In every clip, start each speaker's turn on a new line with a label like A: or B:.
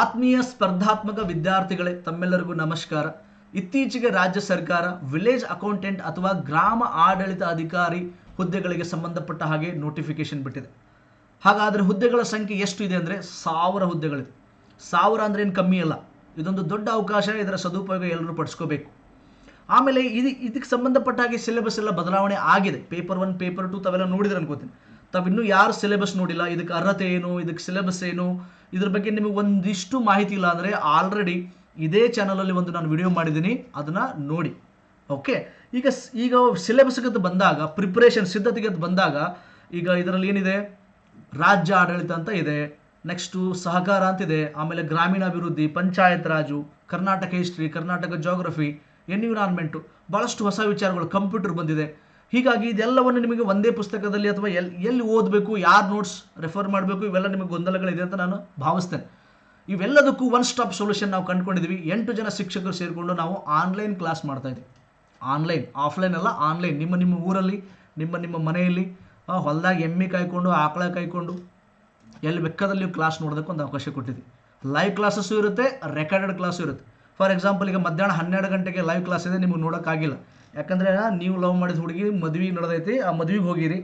A: ಆತ್ಮೀಯ ಸ್ಪರ್ಧಾತ್ಮಕ ವಿದ್ಯಾರ್ಥಿಗಳೇ, ತಮ್ಮೆಲ್ಲರಿಗೂ ನಮಸ್ಕಾರ. ಇತ್ತೀಚೆಗೆ ರಾಜ್ಯ ಸರ್ಕಾರ ವಿಲೇಜ್ ಅಕೌಂಟೆಂಟ್ ಅಥವಾ ಗ್ರಾಮ ಆಡಳಿತ ಅಧಿಕಾರಿ ಹುದ್ದೆಗಳಿಗೆ ಸಂಬಂಧಪಟ್ಟ ಹಾಗೆ ನೋಟಿಫಿಕೇಶನ್ ಬಿಟ್ಟಿದೆ. ಹಾಗಾದರೆ ಹುದ್ದೆಗಳ ಸಂಖ್ಯೆ ಎಷ್ಟು ಇದೆ ಅಂದರೆ ಸಾವಿರ ಹುದ್ದೆಗಳಿದೆ. ಸಾವಿರ ಅಂದ್ರೆ ಏನು ಕಮ್ಮಿ ಅಲ್ಲ. ಇದೊಂದು ದೊಡ್ಡ ಅವಕಾಶ, ಇದರ ಸದುಪಯೋಗ ಎಲ್ಲರೂ ಪಡಿಸ್ಕೋಬೇಕು. ಆಮೇಲೆ ಇದು, ಇದಕ್ಕೆ ಸಂಬಂಧಪಟ್ಟ ಹಾಗೆ ಸಿಲೆಬಸ್ ಎಲ್ಲ ಬದಲಾವಣೆ ಆಗಿದೆ. ಪೇಪರ್ ಒನ್ ಪೇಪರ್ ಟು ತಾವೆಲ್ಲ ನೋಡಿದ್ರೆ ಅನ್ಕೋತೀನಿ ತಾವಿನ್ನೂ ಯಾರು ಸಿಲೆಬಸ್ ನೋಡಿಲ್ಲ, ಇದಕ್ಕೆ ಅರ್ಹತೆ ಏನು, ಇದಕ್ಕೆ ಸಿಲೆಬಸ್ ಏನು, ಇದ್ರ ಬಗ್ಗೆ ನಿಮಗೆ ಒಂದಿಷ್ಟು ಮಾಹಿತಿ ಇಲ್ಲ ಅಂದರೆ ಆಲ್ರೆಡಿ ಇದೇ ಚಾನಲಲ್ಲಿ ಒಂದು ನಾನು ವಿಡಿಯೋ ಮಾಡಿದ್ದೀನಿ, ಅದನ್ನು ನೋಡಿ. ಓಕೆ ಈಗ ಈಗ ಸಿಲೆಬಸ್ಗೆ ಬಂದಾಗ ಪ್ರಿಪ್ರೇಷನ್ ಸಿದ್ಧತೆಗೆ ಬಂದಾಗ, ಈಗ ಇದರಲ್ಲಿ ಏನಿದೆ? ರಾಜ್ಯ ಆಡಳಿತ ಅಂತ ಇದೆ. ನೆಕ್ಸ್ಟು ಸಹಕಾರ ಅಂತಿದೆ ಆಮೇಲೆ ಗ್ರಾಮೀಣಾಭಿವೃದ್ಧಿ, panchayat raj, Karnataka history Karnataka geography environment ಭಾಳಷ್ಟು ಹೊಸ ವಿಚಾರಗಳು ಕಂಪ್ಯೂಟರ್ ಬಂದಿದೆ. ಹೀಗಾಗಿ ಇದೆಲ್ಲವನ್ನು ನಿಮಗೆ ಒಂದೇ ಪುಸ್ತಕದಲ್ಲಿ ಅಥವಾ ಎಲ್ಲಿ ಎಲ್ಲಿ ಓದಬೇಕು, ಯಾರು ನೋಟ್ಸ್ ರೆಫರ್ ಮಾಡಬೇಕು, ಇವೆಲ್ಲ ನಿಮಗೆ ಗೊಂದಲಗಳಿದೆ ಅಂತ ನಾನು ಭಾವಿಸ್ತೇನೆ. ಇವೆಲ್ಲದಕ್ಕೂ ಒನ್ ಸ್ಟಾಪ್ ಸೊಲ್ಯೂಷನ್ ನಾವು ಕಂಡುಕೊಂಡಿದ್ವಿ ಎಂಟು ಜನ ಶಿಕ್ಷಕರು ಸೇರಿಕೊಂಡು ನಾವು ಆನ್ಲೈನ್ ಕ್ಲಾಸ್ ಮಾಡ್ತಾ ಇದ್ವಿ ಆನ್ಲೈನ್ ಆಫ್ಲೈನ್ ಅಲ್ಲ ಆನ್ಲೈನ್ ನಿಮ್ಮ ನಿಮ್ಮ ಊರಲ್ಲಿ, ನಿಮ್ಮ ನಿಮ್ಮ ಮನೆಯಲ್ಲಿ ಹೊಲದಾಗ ಎಮ್ಮೆ ಕಾಯ್ಕೊಂಡು, ಆಕಳ ಕಾಯ್ಕೊಂಡು, ಎಲ್ಲಿ ಬೇಕಾದಲ್ಲಿ ಕ್ಲಾಸ್ ನೋಡೋದಕ್ಕೆ ಒಂದು ಅವಕಾಶ ಕೊಟ್ಟಿದ್ವಿ ಲೈವ್ ಕ್ಲಾಸಸ್ಸು ಇರುತ್ತೆ ರೆಕಾರ್ಡೆಡ್ ಕ್ಲಾಸು ಇರುತ್ತೆ. ಫಾರ್ ಎಕ್ಸಾಂಪಲ್ ಈಗ ಮಧ್ಯಾಹ್ನ ಹನ್ನೆರಡು ಗಂಟೆಗೆ ಲೈವ್ ಕ್ಲಾಸ್ ಇದೆ, ನಿಮಗೆ ನೋಡೋಕ್ಕಾಗಿಲ್ಲ. ಯಾಕಂದರೆ ನೀವು ಲವ್ ಮಾಡಿದ ಹುಡುಗಿ ಮದುವೆ ನಡೆದೈತಿ, ಆ ಮದುವೆಗೆ ಹೋಗಿರಿ.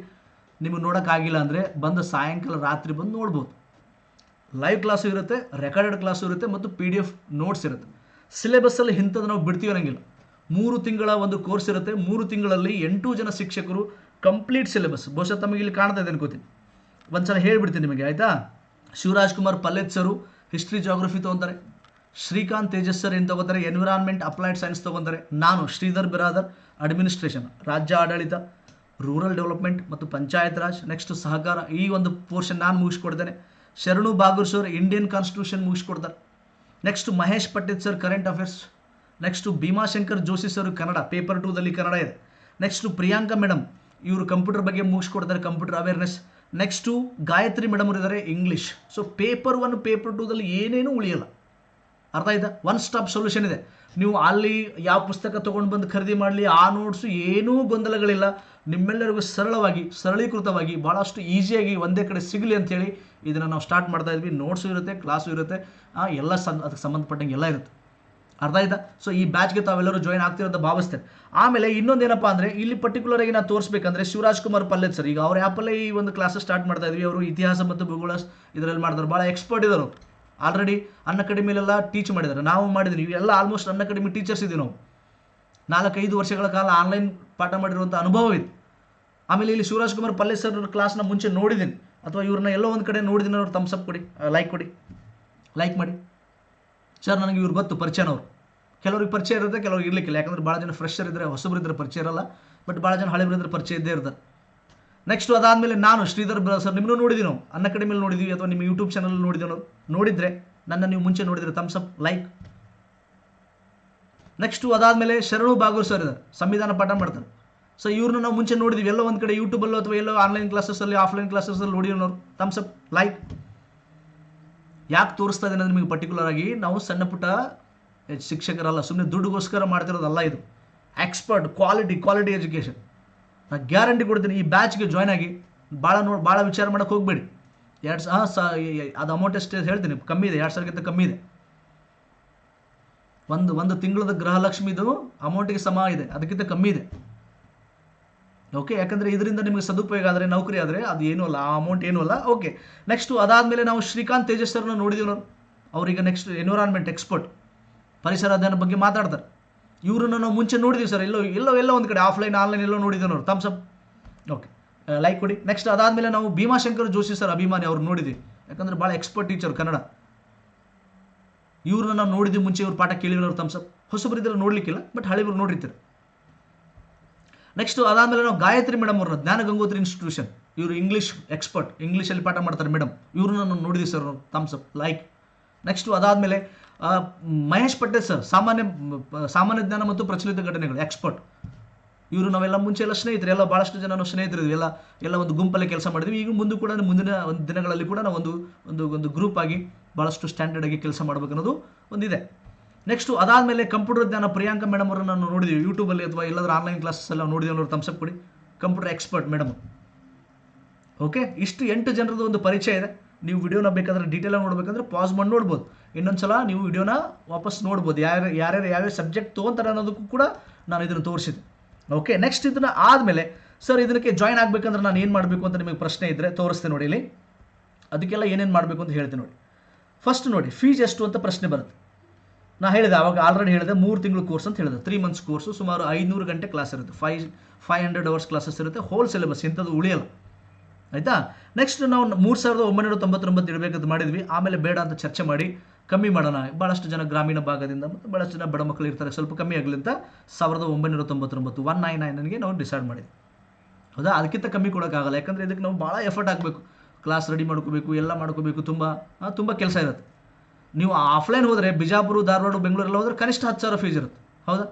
A: ನಿಮಗೆ ನೋಡೋಕ್ಕಾಗಿಲ್ಲ ಅಂದರೆ ಬಂದು ಸಾಯಂಕಾಲ ರಾತ್ರಿ ಬಂದು ನೋಡ್ಬೋದು. ಲೈವ್ ಕ್ಲಾಸು ಇರುತ್ತೆ ರೆಕಾರ್ಡೆಡ್ ಕ್ಲಾಸು ಇರುತ್ತೆ ಮತ್ತು ಪಿ ಡಿ ಎಫ್ ನೋಟ್ಸ್ ಇರುತ್ತೆ. ಸಿಲೆಬಸ್ಸಲ್ಲಿ ಇಂಥದ್ದು ನಾವು ಬಿಡ್ತೀವಿ ಅನ್ನಂಗಿಲ್ಲ. ಮೂರು ತಿಂಗಳ ಒಂದು ಕೋರ್ಸ್ ಇರುತ್ತೆ, ಮೂರು ತಿಂಗಳಲ್ಲಿ ಎಂಟು ಜನ ಶಿಕ್ಷಕರು ಕಂಪ್ಲೀಟ್ ಸಿಲೆಬಸ್ ಬಹುಶಃ ತಮಗೆ ಇಲ್ಲಿ ಕಾಣ್ತಾ ಇದೆ ಅನ್ಕೋತೀನಿ. ಒಂದ್ಸಲ ಹೇಳಿಬಿಡ್ತೀನಿ ನಿಮಗೆ, ಆಯಿತಾ? Shivraj Kumar ಪಲ್ಲೆತ್ sir history geography ತೊಗೊತಾರೆ. ಶ್ರೀಕಾಂತ್ ತೇಜಸ್ಸರ್ ಏನು ತಗೋತಾರೆ? ಎನ್ವಿರಾನ್ಮೆಂಟ್ ಅಪ್ಲೈಡ್ ಸೈನ್ಸ್ ತೊಗೊತಾರೆ. ನಾನು ಶ್ರೀಧರ್ ಬಿರಾದರ್ ಅಡ್ಮಿನಿಸ್ಟ್ರೇಷನ್ ರಾಜ್ಯ ಆಡಳಿತ ರೂರಲ್ ಡೆವಲಪ್ಮೆಂಟ್ ಮತ್ತು ಪಂಚಾಯತ್ ರಾಜ್. ನೆಕ್ಸ್ಟ್ ಸಹಕಾರ, ಈ ಒಂದು ಪೋರ್ಷನ್ ನಾನು ಮುಗಿಸ್ಕೊಡ್ತೇನೆ. Sharanu Bagur sir Indian constitution ಮುಗಿಸ್ಕೊಡ್ತಾರೆ. Next Mahesh Patel sir current affairs next Bhimashankar Joshi sir Kannada paper ಟೂದಲ್ಲಿ Kannada ಇದೆ. ನೆಕ್ಸ್ಟು ಪ್ರಿಯಾಂಕಾ ಮೇಡಮ್ ಇವರು ಕಂಪ್ಯೂಟರ್ ಬಗ್ಗೆ ಮುಗಿಸ್ಕೊಡ್ತಾರೆ computer awareness next Gayathri madam ಇದ್ದಾರೆ English so paper one paper ಟೂದಲ್ಲಿ ಏನೇನೂ ಉಳಿಯಲ್ಲ. ಅರ್ಥ ಆಯ್ತಾ? One stop solution ಇದೆ. ನೀವು ಅಲ್ಲಿ ಯಾವ ಪುಸ್ತಕ ತೊಗೊಂಡು ಬಂದು ಖರೀದಿ ಮಾಡಲಿ, ಆ ನೋಟ್ಸು ಏನೂ ಗೊಂದಲಗಳಿಲ್ಲ. ನಿಮ್ಮೆಲ್ಲರಿಗೂ ಸರಳವಾಗಿ, ಸರಳೀಕೃತವಾಗಿ ಭಾಳಷ್ಟು ಈಸಿಯಾಗಿ ಒಂದೇ ಕಡೆ ಸಿಗಲಿ ಅಂತೇಳಿ ಇದನ್ನು ನಾವು ಸ್ಟಾರ್ಟ್ ಮಾಡ್ತಾ ಇದ್ವಿ. ನೋಟ್ಸು ಇರುತ್ತೆ ಕ್ಲಾಸು ಇರುತ್ತೆ ಎಲ್ಲ ಸಂ, ಅದಕ್ಕೆ ಸಂಬಂಧಪಟ್ಟಂಗೆ ಎಲ್ಲ ಇರುತ್ತೆ. ಅರ್ಥ ಆಯ್ತಾ? ಸೊ ಈ ಬ್ಯಾಚ್ಗೆ ತಾವೆಲ್ಲರೂ ಜಾಯ್ನ್ ಆಗ್ತಿರೋದು ಭಾವಿಸ್ತೇನೆ ಆಮೇಲೆ ಇನ್ನೊಂದೇನಪ್ಪ ಅಂದರೆ, ಇಲ್ಲಿ ಪರ್ಟಿಕ್ಯುಲರ್ ಆಗಿ ನಾವು ತೋರಿಸ್ಬೇಕಂದ್ರೆ ಶಿವರಾಜ್ ಕುಮಾರ್ ಸರ್. ಈಗ ಅವ್ರ ಆ್ಯಪಲ್ಲೇ ಈ ಒಂದು ಕ್ಲಾಸ್ ಸ್ಟಾರ್ಟ್ ಮಾಡ್ತಾ ಇದ್ವಿ. ಅವರು ಇತಿಹಾಸ ಮತ್ತು ಭೂಗೋಳ ಇದರಲ್ಲಿ ಮಾಡ್ತಾರೆ ಭಾಳ ಎಕ್ಸ್ಪರ್ಟ್ ಇದ್ದಾರೆ ಆಲ್ರೆಡಿ ಅನ್ನ ಅಕಾಡೆಮಿಲೆಲ್ಲ ಟೀಚ್ ಮಾಡಿದ್ದಾರೆ. ನಾವು ಮಾಡಿದ್ವಿ. ಎಲ್ಲ ಆಲ್ಮೋಸ್ಟ್ ಅನ್ನ ಅಕಾಡೆಮಿ ಟೀಚರ್ಸ್ ಇದ್ದೀವಿ ನಾವು. ನಾಲ್ಕೈದು ವರ್ಷಗಳ ಕಾಲ ಆನ್ಲೈನ್ ಪಾಠ ಮಾಡಿರುವಂಥ ಅನುಭವ ಇದೆ ಆಮೇಲೆ ಇಲ್ಲಿ ಶಿವರಾಜ್ ಕುಮಾರ್ ಪಲ್ಲೆ ಸರ್ ಕ್ಲಾಸ್ನ ಮುಂಚೆ ನೋಡಿದ್ದೀನಿ. ಅಥವಾ ಇವ್ರನ್ನ ಎಲ್ಲೋ ಒಂದು ಕಡೆ ನೋಡಿದ್ದೀನಿ ಅವ್ರು ತಮ್ಸಪ್ ಕೊಡಿ ಲೈಕ್ ಕೊಡಿ ಲೈಕ್ ಮಾಡಿ. ಸರ್ ನನಗೆ ಇವ್ರು ಗೊತ್ತು, ಪರಿಚಯನವ್ರು. ಕೆಲವ್ರಿಗೆ ಪರಿಚಯ ಇರುತ್ತೆ, ಕೆಲವ್ರಿಗೆ ಇರಲಿಕ್ಕಿಲ್ಲ. ಯಾಕಂದ್ರೆ ಭಾಳ ಜನ ಫ್ರೆಶರ್ ಇದ್ದರೆ ಹೊಸಬ್ರು ಇದ್ರೆ ಪರಿಚಯ ಇರಲ್ಲ. ಬಟ್ ಭಾಳ ಜನ ಹಳೆಬ್ರು ಇದ್ದರೆ ಪರಿಚಯ ಇದ್ದೇ ಇರ್ತಾರೆ. ನೆಕ್ಸ್ಟ್ ಅದಾದಮೇಲೆ ನಾನು ಶ್ರೀಧರ್ ಸರ್ ನಿಮ್ಮನ್ನು ನೋಡಿದೀನೋ ನಾವು. ಅನ್ನ ಕಡಿಮೆಲಿ ನೋಡಿದೀವಿ ಅಥವಾ ನಿಮ್ಮ ಯೂಟ್ಯೂಬ್ ಚಾನಲ್ ನೋಡಿದ್ದೀವಿ ನೋಡಿದರೆ ನನ್ನ ನೀವು ಮುಂಚೆ ನೋಡಿದರೆ ಅಪ್ ಲೈಕ್ ನೆಕ್ಸ್ಟು ಅದಾದಮೇಲೆ ಶರಣು ಬಾಗೂರ್ ಸರ್ ಇದ್ದಾರೆ ಸಂವಿಧಾನ ಪಾಠ ಮಾಡ್ತಾರೆ. ಸೊ ಇವ್ರನ್ನ ನಾವು ಮುಂಚೆ ನೋಡಿದೀವಿ. ಎಲ್ಲೋ ಒಂದು ಕಡೆ ಯೂಟ್ಯೂಬಲ್ಲೋ ಅಥವಾ ಎಲ್ಲೋ ಆನ್ಲೈನ್ ಕ್ಲಾಸಸ್ಸಲ್ಲಿ ಆಫ್ಲೈನ್ ಕ್ಲಾಸಸ್ಸಲ್ಲಿ ನೋಡಿರೋರು ತಮ್ಸ್ ಅಪ್ ಲೈಕ್ ಯಾಕೆ ತೋರಿಸ್ತಾ ಇದ್ದೇನೆ ಅಂದ್ರೆ ನಿಮಗೆ ಪರ್ಟಿಕ್ಯುಲರ್ ಆಗಿ ನಾವು ಸಣ್ಣ ಪುಟ್ಟ, ಶಿಕ್ಷಕರಲ್ಲ ಸುಮ್ಮನೆ ದುಡ್ಡುಗೋಸ್ಕರ ಮಾಡ್ತಿರೋದಲ್ಲ ಇದು. ಎಕ್ಸ್ಪರ್ಟ್ ಕ್ವಾಲಿಟಿ ಕ್ವಾಲಿಟಿ ಎಜುಕೇಷನ್ ನಾನು ಗ್ಯಾರಂಟಿ ಕೊಡ್ತೀನಿ, ಈ ಬ್ಯಾಚ್ಗೆ ಜಾಯ್ನ್ ಆಗಿ. ಭಾಳ ನೋಡಿ ಭಾಳ ವಿಚಾರ ಮಾಡೋಕೆ ಹೋಗಬೇಡಿ. ಎರಡು ಹಾಂ, ಸ ಅದು ಅಮೌಂಟ್ ಎಷ್ಟು ಹೇಳ್ತೀನಿ, ಕಮ್ಮಿ ಇದೆ, ಎರಡು ಸಾವಿರಕ್ಕಿಂತ ಕಮ್ಮಿ ಇದೆ. ಒಂದು ಒಂದು ತಿಂಗಳದ ಗೃಹಲಕ್ಷ್ಮಿದು ಅಮೌಂಟಿಗೆ ಸಮ ಇದೆ, ಅದಕ್ಕಿಂತ ಕಮ್ಮಿ ಇದೆ. ಓಕೆ ಯಾಕಂದರೆ ಇದರಿಂದ ನಿಮಗೆ ಸದುಪಯೋಗ ಆದರೆ, ನೌಕರಿ ಆದರೆ, ಅದು ಏನೂ ಅಲ್ಲ, ಆ ಅಮೌಂಟ್ ಏನೂ ಅಲ್ಲ ಓಕೆ ನೆಕ್ಸ್ಟು ಅದಾದಮೇಲೆ ನಾವು ಶ್ರೀಕಾಂತ್ ತೇಜಸ್ವರನ್ನು ನೋಡಿದೀವಿ ನಾವು ಅವ್ರೀಗ ನೆಕ್ಸ್ಟ್ ಎನ್ವಿರಾನ್ಮೆಂಟ್ ಎಕ್ಸ್ಪರ್ಟ್. ಪರಿಸರ ಅಧ್ಯಯನ ಬಗ್ಗೆ ಮಾತಾಡ್ತಾರೆ. ಇವ್ರನ್ನ ನಾವು ಮುಂಚೆ ನೋಡಿದ್ವಿ ಸರ್. ಎಲ್ಲೋ ಎಲ್ಲೋ ಎಲ್ಲೋ ಒಂದು ಕಡೆ ಆಫ್ಲೈನ್ ಆನ್ಲೈನ್ ಎಲ್ಲೋ ನೋಡಿದ್ದೀವಿ ತಮ್ಸ್ ಅಪ್ ಓಕೆ ಲೈಕ್ ಕೊಡಿ. ನೆಕ್ಸ್ಟ್ ಅದಾದಮೇಲೆ ನಾವು ಭೀಮಾಶಂಕರ್ ಜೋಶಿ ಸರ್ ಅಭಿಮಾನಿ ಅವ್ರು ನೋಡಿದ್ವಿ. ಯಾಕಂದ್ರೆ ಭಾಳ ಎಕ್ಸ್ಪರ್ಟ್ ಟೀಚರ್ ಕನ್ನಡ. ಇವ್ರನ್ನ ನಾವು ನೋಡಿದ್ವಿ ಮುಂಚೆ ಇವ್ರ ಪಾಠ ಕೇಳಿರೋರು ತಮ್ಸ್ ಹೊಸಬ್ರು ಇದ್ರೆ ನೋಡ್ಲಿಕ್ಕಿಲ್ಲ ಬಟ್ ಹಳೆಯವರು ನೋಡಿರ್ತಾರೆ. ನೆಕ್ಸ್ಟ್ ಅದಾದಮೇಲೆ ನಾವು ಗಾಯತ್ರಿ ಮೇಡಮ್ ಅವ್ರನ್ನ, ಜ್ಞಾನ ಗಂಗೋತ್ರಿ ಇನ್ಸ್ಟಿಟ್ಯೂಷನ್ ಇವರು ಇಂಗ್ಲೀಷ್ ಎಕ್ಸ್ಪರ್ಟ್ ಇಂಗ್ಲೀಷಲ್ಲಿ ಪಾಠ ಮಾಡ್ತಾರೆ ಮೇಡಮ್ ಇವ್ರನ್ನ ನಾವು ನೋಡಿದ್ವಿ ಸರ್. ಅಪ್ ಲೈಕ್ ನೆಕ್ಸ್ಟು ಅದಾದಮೇಲೆ ಮಹೇಶ್ ಪಟೇಲ್ ಸರ್ ಸಾಮಾನ್ಯ ಸಾಮಾನ್ಯ ಜ್ಞಾನ ಮತ್ತು ಪ್ರಚಲಿತ ಘಟನೆಗಳು ಎಕ್ಸ್ಪರ್ಟ್ ಇವರು ನಾವೆಲ್ಲ ಮುಂಚೆ ಎಲ್ಲ ಸ್ನೇಹಿತರು, ಎಲ್ಲ ಭಾಳಷ್ಟು ಜನ ನಾವು ಸ್ನೇಹಿತರಿದ್ವಿ. ಎಲ್ಲ ಎಲ್ಲ ಒಂದು ಗುಂಪಲ್ಲಿ ಕೆಲಸ ಮಾಡಿದ್ವಿ. ಈಗ ಮುಂದೆ ಕೂಡ ಮುಂದಿನ ಒಂದು ದಿನಗಳಲ್ಲಿ ಕೂಡ ನಾವು ಒಂದು ಒಂದು ಒಂದು ಗ್ರೂಪ್ ಆಗಿ ಭಾಳಷ್ಟು ಸ್ಟ್ಯಾಂಡರ್ಡ್ ಆಗಿ ಕೆಲಸ ಮಾಡಬೇಕು ಅನ್ನೋದು ಒಂದಿದೆ. ನೆಕ್ಸ್ಟು ಅದಾದಮೇಲೆ ಕಂಪ್ಯೂಟರ್ ಜ್ಞಾನ, ಪ್ರಿಯಾಂಕಾ ಮೇಡಮ್ ಅವರನ್ನು ನಾವು ನೋಡಿದ್ವಿ. ಯೂಟ್ಯೂಬಲ್ಲಿ ಅಥವಾ ಎಲ್ಲಾದರೂ ಆನ್ಲೈನ್ ಕ್ಲಾಸಸ್ ಎಲ್ಲ ನೋಡಿದ್ವಿ ಅನ್ನೋರು ತಮ್ಸಪ್ ಕೊಡಿ. ಕಂಪ್ಯೂಟರ್ ಎಕ್ಸ್ಪರ್ಟ್ ಮೇಡಮ್ ಓಕೆ ಇಷ್ಟು ಎಂಟು ಜನರದ್ದು ಒಂದು ಪರಿಚಯ ಇದೆ. ನೀವು ವಿಡಿಯೋನ ಬೇಕಾದ್ರೆ ಡೀಟೇಲಾಗಿ ನೋಡಬೇಕಂದ್ರೆ ಪಾಸ್ ಮಾಡಿ ನೋಡ್ಬೋದು. ಇನ್ನೊಂದ್ಸಲ ನೀವು ವಿಡಿಯೋನ ವಾಪಸ್ ನೋಡ್ಬೋದು. ಯಾರು ಯಾರ್ಯಾರು ಯಾವ್ಯಾವ ಸಬ್ಜೆಕ್ಟ್ ತೊಗೊಂತಾರೆ ಅನ್ನೋದಕ್ಕೂ ಕೂಡ ನಾನು ಇದನ್ನು ತೋರಿಸಿದೆ ಓಕೆ ನೆಕ್ಸ್ಟ್ ಇದನ್ನು ಆದಮೇಲೆ ಸರ್ ಇದಕ್ಕೆ ಜಾಯ್ನ್ ಆಗಬೇಕಂದ್ರೆ ನಾನು ಏನು ಮಾಡಬೇಕು ಅಂತ ನಿಮಗೆ ಪ್ರಶ್ನೆ ಇದ್ದರೆ ತೋರಿಸ್ತೇನೆ ನೋಡಿ ಇಲ್ಲಿ. ಅದಕ್ಕೆಲ್ಲ ಏನೇನು ಮಾಡಬೇಕು ಅಂತ ಹೇಳ್ತೀನಿ ನೋಡಿ. ಫಸ್ಟ್ ನೋಡಿ ಫೀಸ್ ಎಷ್ಟು ಅಂತ ಪ್ರಶ್ನೆ ಬರುತ್ತೆ. ನಾ ಹೇಳಿದೆ, ಅವಾಗ ಆಲ್ರೆಡಿ ಹೇಳಿದೆ, ಮೂರು ತಿಂಗಳು ಕೋರ್ಸ್ ಅಂತ ಹೇಳಿದೆ. ತ್ರೀ ಮಂತ್ಸ್ ಕೋರ್ಸು ಸುಮಾರು ಐನೂರು ಗಂಟೆ ಕ್ಲಾಸ್ ಇರುತ್ತೆ. Five five hundred hours classes ಇರುತ್ತೆ. ಹೋಲ್ ಸಿಲೆಬಸ್ ಇಂಥದ್ದು ಉಳಿಯಲ್ಲ. ಆಯಿತಾ? ನೆಕ್ಸ್ಟ್ ನಾವು ಮೂರು ಸಾವಿರದ ಒಂಬೈನೂರ ತೊಂಬತ್ತೊಂಬತ್ತು ಇಡಬೇಕಂತ ಮಾಡಿದ್ವಿ. ಆಮೇಲೆ ಬೇಡ ಅಂತ ಚರ್ಚೆ ಮಾಡಿ. ಕಮ್ಮಿ ಮಾಡೋಣ. ಭಾಳಷ್ಟು ಜನ ಗ್ರಾಮೀಣ ಭಾಗದಿಂದ ಮತ್ತು ಭಾಳಷ್ಟು ಜನ ಬಡ ಮಕ್ಕಳು ಇರ್ತಾರೆ. ಸ್ವಲ್ಪ ಕಮ್ಮಿ ಆಗಲಿ ಅಂತ ಸಾವಿರದ ಒಂಬೈನೂರ ತೊಂಬತ್ತೊಂಬತ್ತು ಒನ್ ನೈನ್ ನೈನ್ಗೆ ನಾವು ಡಿಸೈಡ್ ಮಾಡಿದ್ವಿ. ಹೌದಾ? ಅದಕ್ಕಿಂತ ಕಮ್ಮಿ ಕೊಡೋಕ್ಕಾಗಲ್ಲ. ಯಾಕಂದರೆ ಇದಕ್ಕೆ ನಾವು ಭಾಳ ಎಫರ್ಟ್ ಹಾಕಬೇಕು. ಕ್ಲಾಸ್ ರೆಡಿ ಮಾಡ್ಕೋಬೇಕು, ಎಲ್ಲ ಮಾಡ್ಕೋಬೇಕು. ತುಂಬ ತುಂಬ ಕೆಲಸ ಇರುತ್ತೆ. ನೀವು ಆಫ್ಲೈನ್ ಹೋದರೆ ಬಿಜಾಪುರ, ಧಾರವಾಡ, ಬೆಂಗಳೂರೆಲ್ಲ ಹೋದರೆ ಕನಿಷ್ಠ ಹತ್ತು ಸಾವಿರ ಫೀಸ್ ಇರುತ್ತೆ. ಹೌದಾ?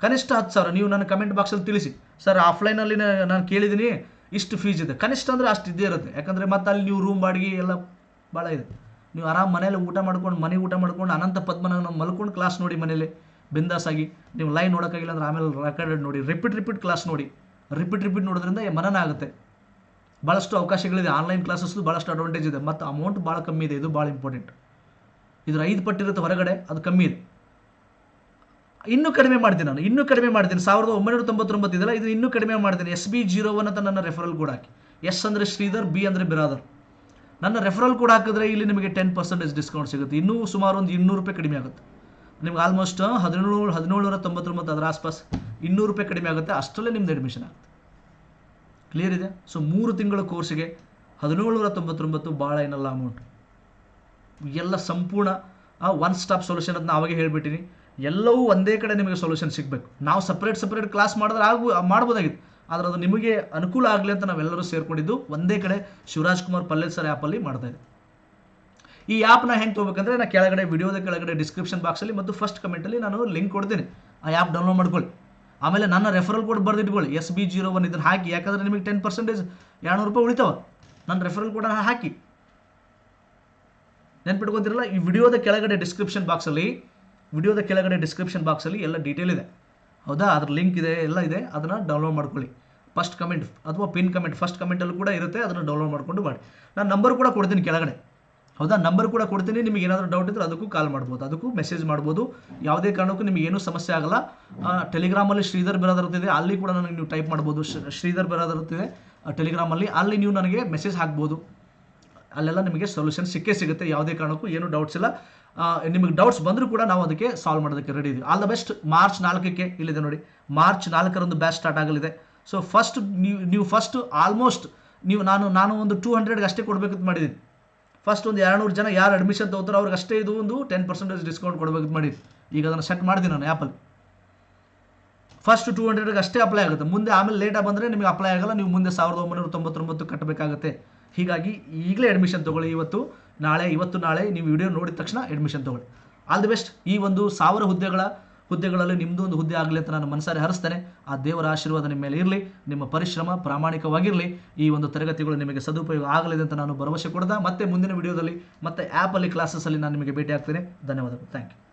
A: ಕನಿಷ್ಠ ಹತ್ತು ಸಾವಿರ. ನೀವು ನನ್ನ ಕಮೆಂಟ್ ಬಾಕ್ಸಲ್ಲಿ ತಿಳಿಸಿ. ಸರ್ ಆಫ್ಲೈನಲ್ಲಿ ನಾನು ಕೇಳಿದ್ದೀನಿ ಇಷ್ಟು ಫೀಸ್ ಇದೆ. ಕನಿಷ್ಠ ಅಂದರೆ ಅಷ್ಟು ಇದ್ದೇ ಇರುತ್ತೆ. ಯಾಕಂದರೆ ಮತ್ತೆ ಅಲ್ಲಿ ನೀವು ರೂಮ್ ಬಾಡಿಗೆ ಎಲ್ಲ ಭಾಳ ಇದೆ. ನೀವು ಆರಾಮ್ ಮನೇಲಿ ಊಟ ಮಾಡ್ಕೊಂಡು, ಮನೆ ಊಟ ಮಾಡ್ಕೊಂಡು, ಅನಂತ ಪದ್ಮನನ್ನ ಮಲ್ಕೊಂಡು ಕ್ಲಾಸ್ ನೋಡಿ ಮನೇಲಿ ಬಿಂದಾಸಾಗಿ ನೀವು ಲೈವ್ ನೋಡೋಕ್ಕಾಗಿಲ್ಲ ಅಂದ್ರೆ ಆಮೇಲೆ ರೆಕಾರ್ಡೆಡ್ ನೋಡಿ. ರಿಪೀಟ್ ರಿಪೀಟ್ ಕ್ಲಾಸ್ ನೋಡಿ. ರಿಪೀಟ್ ರಿಪೀಟ್ ನೋಡೋದ್ರಿಂದ ಮನನ ಆಗುತ್ತೆ. ಭಾಳಷ್ಟು ಅವಕಾಶಗಳಿದೆ. ಆನ್ಲೈನ್ ಕ್ಲಾಸಸ್ದು ಭಾಳಷ್ಟು ಅಡ್ವಾಂಟೇಜ್ ಇದೆ. ಮತ್ತು ಅಮೌಂಟ್ ಭಾಳ ಕಮ್ಮಿ ಇದೆ. ಇದು ಭಾಳ ಇಂಪಾರ್ಟೆಂಟ್ ಇದ್ರ ಐದು ಪಟ್ಟಿರುತ್ತೆ ಹೊರಗಡೆ, ಅದು ಕಮ್ಮಿ ಇದೆ. ಇನ್ನೂ ಕಡಿಮೆ ಮಾಡ್ತೀನಿ ನಾನು. ಇನ್ನೂ ಕಡಿಮೆ ಮಾಡ್ತೀನಿ. ಸಾವಿರದ ಒಂಬೈನೂರ ತೊಂಬತ್ತೊಂಬತ್ತು ಇದೆಲ್ಲ ಇದು ಇನ್ನೂ ಕಡಿಮೆ ಮಾಡ್ತೀನಿ. ಎಸ್ ಬಿ ಜೀರೋ ಒನ್ ಅಂತ ನನ್ನ ರೆಫರಲ್ ಕೂಡ ಹಾಕಿ. ಎಸ್ ಅಂದರೆ ಶ್ರೀಧರ್ ಬಿ ಅಂದರೆ ಬಿರಾದರ್. ನನ್ನ ರೆಫರಲ್ ಕೂಡ ಹಾಕಿದ್ರೆ ಇಲ್ಲಿ ನಿಮಗೆ ಟೆನ್ ಪರ್ಸೆಂಟೇಜ್ ಡಿಸ್ಕೌಂಟ್ ಸಿಗುತ್ತೆ. ಇನ್ನೂ ಸುಮಾರು ಒಂದು ಇನ್ನೂರು ರೂಪಾಯಿ ಕಡಿಮೆ ಆಗುತ್ತೆ. ನಿಮ್ಗೆ ಆಲ್ಮೋಸ್ಟ್ ಹದಿನೇಳು ಹದಿನೇಳುನೂರ ತೊಂಬತ್ತೊಂಬತ್ತು ಅದರ ಆಸ್ಪಾಸ್ ಇನ್ನೂರು ರೂಪಾಯಿ ಕಡಿಮೆ ಆಗುತ್ತೆ. ಅಷ್ಟರಲ್ಲೇ ನಿಮ್ದು ಅಡ್ಮಿಷನ್ ಆಗುತ್ತೆ. ಕ್ಲಿಯರ್ ಇದೆ? ಸೊ ಮೂರು ತಿಂಗಳ ಕೋರ್ಸ್ಗೆ ಹದಿನೇಳುನೂರ ತೊಂಬತ್ತೊಂಬತ್ತು ಭಾಳ ಏನಲ್ಲ ಅಮೌಂಟ್ ಎಲ್ಲ ಸಂಪೂರ್ಣ ಒನ್ ಸ್ಟಾಪ್ ಸೊಲ್ಯೂಷನ್ ಅಂತ ಅವಾಗೆ ಹೇಳ್ಬಿಟ್ಟಿನಿ. ಎಲ್ಲವೂ ಒಂದೇ ಕಡೆ ನಿಮಗೆ ಸೊಲ್ಯೂಷನ್ ಸಿಗಬೇಕು. ನಾವು ಸಪ್ರೇಟ್ ಸಪ್ರೇಟ್ ಕ್ಲಾಸ್ ಮಾಡಿದ್ರೆ ಆಗು ಮಾಡ್ಬೋದಾಗಿತ್ತು. ಆದರೆ ಅದು ನಿಮಗೆ ಅನುಕೂಲ ಆಗಲಿ ಅಂತ ನಾವೆಲ್ಲರೂ ಸೇರ್ಕೊಂಡಿದ್ದು. ಒಂದೇ ಕಡೆ ಶಿವರಾಜ್ ಕುಮಾರ್ ಪಲ್ಲೆ ಸರ್ ಆ್ಯಪಲ್ಲಿ ಮಾಡ್ತಾ ಇದೆ ಈ ಆ್ಯಪ್ನ ಹೆಂಗೆ ತೊಗೋಬೇಕಂದ್ರೆ ನಾನು ಕೆಳಗಡೆ ವಿಡಿಯೋದ ಕೆಳಗಡೆ ಡಿಸ್ಕ್ರಿಪ್ಷನ್ ಬಾಕ್ಸಲ್ಲಿ ಮತ್ತು ಫಸ್ಟ್ ಕಮೆಂಟಲ್ಲಿ ನಾನು ಲಿಂಕ್ ಕೊಡ್ತೀನಿ. ಆ ಆ್ಯಪ್ ಡೌನ್ಲೋಡ್ ಮಾಡ್ಕೊಳ್ಳಿ. ಆಮೇಲೆ ನನ್ನ ರೆಫರಲ್ ಕೋಡ್ ಬರೆದಿಟ್ಕೊಳ್ಳಿ. ಎಸ್ ಬಿ ಜೀರೋ ಒನ್ ಇದನ್ನು ಹಾಕಿ. ಯಾಕಂದರೆ ನಿಮಗೆ ಟೆನ್ ಪರ್ಸೆಂಟೇಜ್ ಎರಡು ರೂಪಾಯಿ ಉಳಿತಾವ. ನನ್ನ ರೆಫರಲ್ ಕೋಡ್ ಹಾಕಿ. ನೆನ್ಪಿಟ್ಕೊತಿರಲ್ಲ, ಈ ವಿಡಿಯೋದ ಕೆಳಗಡೆ ಡಿಸ್ಕ್ರಿಪ್ಷನ್ ಬಾಕ್ಸಲ್ಲಿ ವಿಡಿಯೋದ ಕೆಳಗಡೆ ಡಿಸ್ಕ್ರಿಪ್ಷನ್ ಬಾಕ್ಸಲ್ಲಿ ಎಲ್ಲ ಡೀಟೇಲ್ ಇದೆ. ಹೌದಾ? ಅದ್ರ ಲಿಂಕ್ ಇದೆ, ಎಲ್ಲ ಇದೆ. ಅದನ್ನು ಡೌನ್ಲೋಡ್ ಮಾಡ್ಕೊಳ್ಳಿ. ಫಸ್ಟ್ ಕಮೆಂಟ್ ಅಥವಾ ಪಿನ್ ಕಮೆಂಟ್ ಫಸ್ಟ್ ಕಮೆಂಟಲ್ಲೂ ಕೂಡ ಇರುತ್ತೆ. ಅದನ್ನು ಡೌನ್ಲೋಡ್ ಮಾಡ್ಕೊಂಡು ಮಾಡಿ. ನಾನು ನಂಬರ್ ಕೂಡ ಕೊಡ್ತೀನಿ ಕೆಳಗಡೆ. ಹೌದಾ? ನಂಬರ್ ಕೂಡ ಕೊಡ್ತೀನಿ. ನಿಮಗೆ ಏನಾದರೂ ಡೌಟ್ ಇದ್ದರೆ ಅದಕ್ಕೂ ಕಾಲ್ ಮಾಡ್ಬೋದು. ಅದಕ್ಕೂ ಮೆಸೇಜ್ ಮಾಡ್ಬೋದು. ಯಾವುದೇ ಕಾರಣಕ್ಕೂ ನಿಮಗೆ ಏನೂ ಸಮಸ್ಯೆ ಆಗಲ್ಲ. ಟೆಲಿಗ್ರಾಮಲ್ಲಿ ಶ್ರೀಧರ್ ಇದೆ ಅಲ್ಲಿ ಕೂಡ ನನಗೆ ನೀವು ಟೈಪ್ ಮಾಡ್ಬೋದು. ಶ್ರೀಧರ್ ಇದೆ ಟೆಲಿಗ್ರಾಮಲ್ಲಿ ಅಲ್ಲಿ ನೀವು ನನಗೆ ಮೆಸೇಜ್ ಹಾಕ್ಬೋದು. ಅಲ್ಲೆಲ್ಲ ನಿಮಗೆ ಸೊಲ್ಯೂಷನ್ ಸಿಕ್ಕೇ ಸಿಗುತ್ತೆ. ಯಾವುದೇ ಕಾರಣಕ್ಕೂ ಏನು ಡೌಟ್ಸ್ ಇಲ್ಲ. ನಿಮಗೆ ಡೌಟ್ಸ್ ಬಂದರೂ ಕೂಡ ನಾವು ಅದಕ್ಕೆ ಸಾಲ್ವ್ ಮಾಡೋದಕ್ಕೆ ರೆಡಿ ಇದೀವಿ. ಆಲ್ ದ ಬೆಸ್ಟ್ ಮಾರ್ಚ್ ನಾಲ್ಕಕ್ಕೆ ಇಲ್ಲಿದೆ ನೋಡಿ. ಮಾರ್ಚ್ ನಾಲ್ಕರಂದು ಬ್ಯಾಚ್ ಸ್ಟಾರ್ಟ್ ಆಗಲಿದೆ. ಸೊ ಫಸ್ಟ್ ನೀವು ನೀವು ಫಸ್ಟ್ ಆಲ್ಮೋಸ್ಟ್ ನೀವು, ನಾನು ನಾನು ಒಂದು ಟೂ ಹಂಡ್ರೆಡ್ಗೆ ಅಷ್ಟೇ ಕೊಡಬೇಕಂತ ಮಾಡಿದ್ದೀನಿ. ಫಸ್ಟ್ ಒಂದು ಎರಡುನೂರು ಜನ ಯಾರು ಅಡ್ಮಿಷನ್ ತಗೋತಾರೋ ಅವ್ರಿಗೆ ಅಷ್ಟೇ ಇದು ಒಂದು ಟೆನ್ ಪರ್ಸೆಂಟೇಜ್ ಡಿಸ್ಕೌಂಟ್ ಕೊಡಬೇಕಂತ ಮಾಡಿ ಈಗ ಅದನ್ನು ಸೆಟ್ ಮಾಡಿದ್ದೀನಿ ನಾನು ಆ್ಯಪಲ್ಲಿ ಫಸ್ಟ್ ಟೂ ಹಂಡ್ರೆಡ್ಗೆ ಅಷ್ಟೇ ಅಪ್ಲೈ ಆಗುತ್ತೆ. ಮುಂದೆ ಆಮೇಲೆ ಲೇಟಾಗಿ ಬಂದರೆ ನಿಮಗೆ ಅಪ್ಲೈ ಆಗಲ್ಲ. ನೀವು ಮುಂದೆ ಸಾವಿರದ ಒಂಬೈನೂರ ತೊಂಬತ್ತೊಂಬತ್ತು ಕಟ್ಟಬೇಕಾಗುತ್ತೆ. ಹೀಗಾಗಿ ಈಗಲೇ ಅಡ್ಮಿಷನ್ ತೊಗೊಳ್ಳಿ. ಇವತ್ತು ನಾಳೆ, ಇವತ್ತು ನಾಳೆ ನೀವು ವಿಡಿಯೋ ನೋಡಿದ ತಕ್ಷಣ ಅಡ್ಮಿಷನ್ ತೊಗೊಳ್ಳಿ. ಆಲ್ ದಿ ಬೆಸ್ಟ್ ಈ ಒಂದು ಸಾವಿರ ಹುದ್ದೆಗಳ, ಹುದ್ದೆಗಳಲ್ಲಿ ನಿಮ್ಮದು ಒಂದು ಹುದ್ದೆ ಆಗಲಿ ಅಂತ ನಾನು ಮನಸಾರೆ ಹರಿಸ್ತೇನೆ. ಆ ದೇವರ ಆಶೀರ್ವಾದ ನಿಮ್ಮ ಮೇಲೆ ಇರಲಿ, ನಿಮ್ಮ ಪರಿಶ್ರಮ ಪ್ರಾಮಾಣಿಕವಾಗಿರಲಿ. ಈ ಒಂದು ತರಗತಿಗಳು ನಿಮಗೆ ಸದುಪಯೋಗ ಆಗಲಿದೆ ಅಂತ ನಾನು ಭರವಸೆ ಕೊಡ್ದ. ಮತ್ತೆ ಮುಂದಿನ ವಿಡಿಯೋದಲ್ಲಿ, ಮತ್ತೆ ಆ್ಯಪಲ್ಲಿ ಕ್ಲಾಸಸ್ಸಲ್ಲಿ ನಾನು ನಿಮಗೆ ಭೇಟಿ ಆಗ್ತೇನೆ. ಧನ್ಯವಾದಗಳು. Thank you